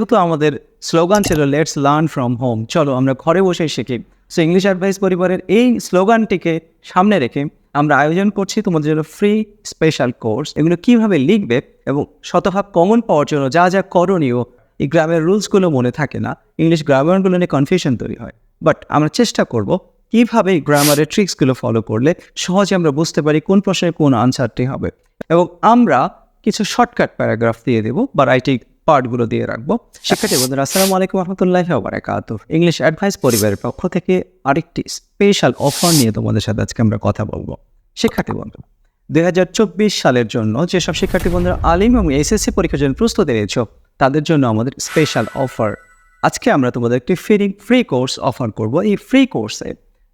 যেহেতু আমাদের স্লোগান ছিল লেটস লার্ন ফ্রম হোম চলো, আমরা ঘরে বসে শিখি। সো ইংলিশ অ্যাডভাইস পরিবারের এই স্লোগানটিকে সামনে রেখে আমরা আয়োজন করছি তোমাদের জন্য ফ্রি স্পেশাল কোর্স এগুলো কীভাবে লিখবে এবং শতভাগ কমন পাওয়ার জন্য যা যা করণীয়, এই গ্রামের রুলসগুলো মনে থাকে না। ইংলিশ গ্রামারগুলো নিয়ে কনফিউশন তৈরি হয়। বাট আমরা চেষ্টা করব কীভাবে গ্রামারের ট্রিক্সগুলো ফলো করলে সহজে আমরা বুঝতে পারি কোন প্রশ্নের কোন আনসারটি হবে। এবং আমরা কিছু শর্টকাট প্যারাগ্রাফ দিয়ে দেবো বা রাইটিং পার্টগুলো দিয়ে রাখব। শিক্ষার্থী বন্ধুরা, আসসালামু আলাইকুম রহমতুল্লাহ বারাকাত ইংলিশ অ্যাডভাইস পরিবারের পক্ষ থেকে আরেকটি স্পেশাল অফার নিয়ে তোমাদের সাথে আজকে আমরা কথা বলব। শিক্ষার্থী বন্ধু, দুই হাজার চব্বিশ সালের জন্য যেসব শিক্ষার্থী বন্ধুরা আলিম এবং এসএসসি পরীক্ষার জন্য প্রস্তুতি নিয়েছ তাদের জন্য আমাদের স্পেশাল অফার। আজকে আমরা তোমাদের একটি ফ্রি ফ্রি কোর্স অফার করব। এই ফ্রি কোর্সে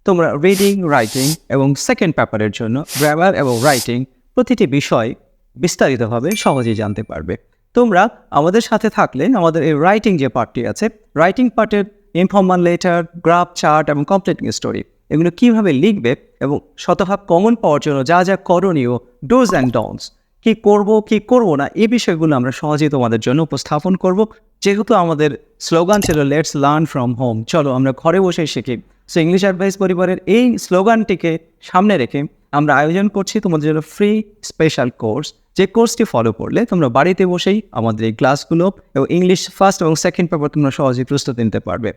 তোমরা রিডিং রাইটিং এবং সেকেন্ড পেপারের জন্য গ্রামার এবং রাইটিং প্রতিটি বিষয় বিস্তারিতভাবে সহজেই জানতে পারবে। তোমরা আমাদের সাথে থাকলে, আমাদের এই রাইটিং যে পার্টটি আছে রাইটিং পার্টের ইনফর্মাল লেটার গ্রাফ চার্ট এবং কমপ্লিটিং স্টোরি এগুলো কীভাবে লিখবে এবং শতভাগ কমন পাওয়ার জন্য যা যা করণীয় ডোজ অ্যান্ড ডনস কি করব কি করব না, এই বিষয়গুলো আমরা সহজেই তোমাদের জন্য উপস্থাপন করব। যেহেতু আমাদের স্লোগান ছিল লেটস লার্ন ফ্রম হোম চলো আমরা ঘরে বসে শিখি। সো ইংলিশ অ্যাডভাইস পরিবারের এই স্লোগানটিকে সামনে রেখে আমরা আয়োজন করছি তোমাদের জন্য ফ্রি স্পেশাল কোর্স যে কোর্সটি ফলো করলে তোমরা বাড়িতে বসেই আমাদের এই ক্লাসগুলো এবং ইংলিশ ফার্স্ট এবং সেকেন্ড পেপার তোমরা সহজেই প্রস্তুতি নিতে পারবে।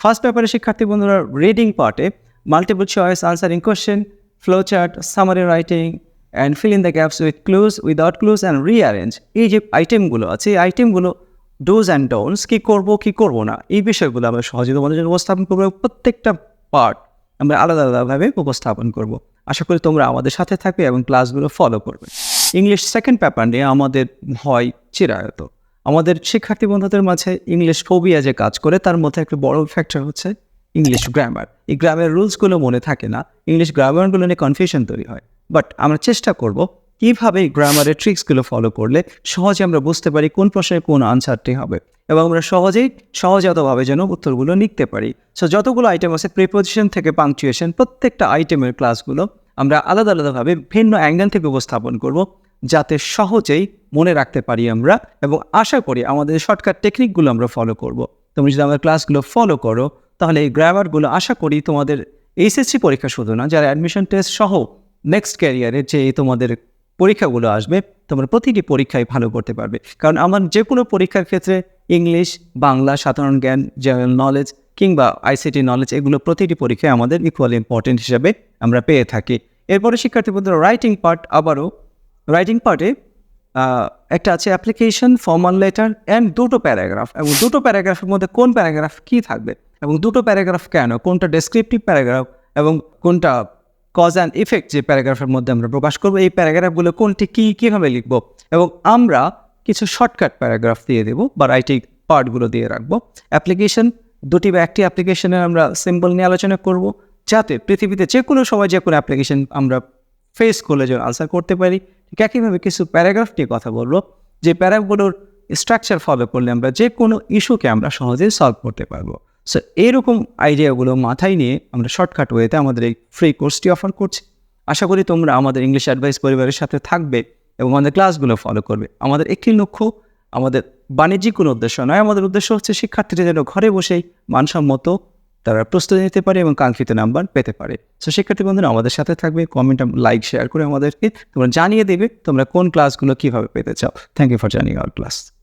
ফার্স্ট পেপারে শিক্ষার্থী বন্ধুরা রিডিং পার্টে multiple choice answering question flow chart summary writing and fill in the gaps with clues without clues and rearrange এই যে আইটেমগুলো আছে, এই আইটেমগুলো ডোজ অ্যান্ড ডোনস কী করব কী করব না, এই বিষয়গুলো আমরা সহজে তোমাদের জন্য উপস্থাপন করব প্রত্যেকটা পার্ট আমরা আলাদা আলাদাভাবে উপস্থাপন করব। আশা করি তোমরা আমাদের সাথে থাকবে এবং ক্লাসগুলো ফলো করবে। ইংলিশ সেকেন্ড পেপার নিয়ে আমাদের হয় চিরায়ত। আমাদের শিক্ষার্থী বন্ধুদের মাঝে ইংলিশ ফোবিয়া যে কাজ করে, তার মধ্যে একটা বড় ফ্যাক্টর হচ্ছে ইংলিশ গ্রামার এই গ্রামের রুলসগুলো মনে থাকে না ইংলিশ গ্রামারগুলো নিয়ে কনফিউশন তৈরি হয়। বাট আমরা চেষ্টা করব কীভাবে গ্রামারের ট্রিক্সগুলো ফলো করলে সহজে আমরা বুঝতে পারি কোন প্রশ্নের কোন আনসারটি হবে। এবং আমরা সহজেই, সহজাতভাবে যেন উত্তরগুলো লিখতে পারি। সো যতগুলো আইটেম আছে প্রিপোজিশন থেকে পাংচুয়েশন প্রত্যেকটা আইটেমের ক্লাসগুলো আমরা আলাদা আলাদাভাবে ভিন্ন অ্যাঙ্গেল থেকে উপস্থাপন করব যাতে সহজেই মনে রাখতে পারি আমরা এবং আশা করি আমাদের শর্টকাট টেকনিকগুলো আমরা ফলো করব। তুমি যদি আমাদের ক্লাসগুলো ফলো করো, তাহলে এই গ্রামারগুলো আশা করি তোমাদের এইচএসসি পরীক্ষা শুধু না, যারা অ্যাডমিশন টেস্ট সহ নেক্সট ক্যারিয়ারে যে তোমাদের পরীক্ষাগুলো আসবে, তোমরা প্রতিটি পরীক্ষায় ভালো করতে পারবে। কারণ আমার যে কোনো পরীক্ষার ক্ষেত্রে ইংলিশ বাংলা, সাধারণ জ্ঞান জেনারেল নলেজ কিংবা আইসিটি নলেজ এগুলো প্রতিটি পরীক্ষায় আমাদের ইকুয়াল ইম্পর্টেন্ট হিসাবে আমরা পেয়ে থাকি। এরপরে শিক্ষার্থী বন্ধুরা রাইটিং পার্ট আবারও রাইটিং পার্টে একটা আছে অ্যাপ্লিকেশন ফর্মাল লেটার অ্যান্ড দুটো প্যারাগ্রাফ এবং দুটো প্যারাগ্রাফের মধ্যে কোন প্যারাগ্রাফ কী থাকবে? এবং দুটো প্যারাগ্রাফ কেন? কোনটা ডেসক্রিপটিভ প্যারাগ্রাফ এবং কোনটা কজ অ্যান্ড ইফেক্ট যে প্যারাগ্রাফের মধ্যে আমরা প্রকাশ করব, এই প্যারাগ্রাফগুলো কোনটি কী, কীভাবে লিখব? এবং আমরা কিছু শর্টকাট প্যারাগ্রাফ দিয়ে দেবো বা রাইটিং পার্টগুলো দিয়ে রাখব। অ্যাপ্লিকেশন দুটি বা একটি অ্যাপ্লিকেশনের আমরা সিম্বল নিয়ে আলোচনা করব, যাতে পৃথিবীতে যে কোনো সময় যে কোনো অ্যাপ্লিকেশন আমরা ফেস করলে যেন আনসার করতে পারি। ঠিক একইভাবে কিছু প্যারাগ্রাফ নিয়ে কথা বলব, যে প্যারাগুলোর স্ট্রাকচার ফলো করলে আমরা যে কোনো ইস্যুকে আমরা সহজেই সলভ করতে পারব। সো এরকম আইডিয়াগুলো মাথায় নিয়ে আমরা শর্টকাট ওয়েতে আমাদের এই ফ্রি কোর্সটি অফার করছি। আশা করি তোমরা আমাদের ইংলিশ অ্যাডভাইস পরিবারের সাথে থাকবে এবং আমাদের ক্লাসগুলো ফলো করবে। আমাদের একটি লক্ষ্য, আমাদের বাণিজ্যিক কোনো উদ্দেশ্য নয়। আমাদের উদ্দেশ্য হচ্ছে শিক্ষার্থীরা যেন ঘরে বসেই মানসম্মত তারা প্রস্তুতি নিতে পারে এবং কাঙ্ক্ষিত নাম্বার পেতে পারে। সো শিক্ষার্থী বন্ধুরা, আমাদের সাথে থাকবে। কমেন্ট লাইক শেয়ার করে আমাদেরকে তোমরা জানিয়ে দেবে তোমরা কোন ক্লাসগুলো কীভাবে পেতে চাও। Thank you for joining our class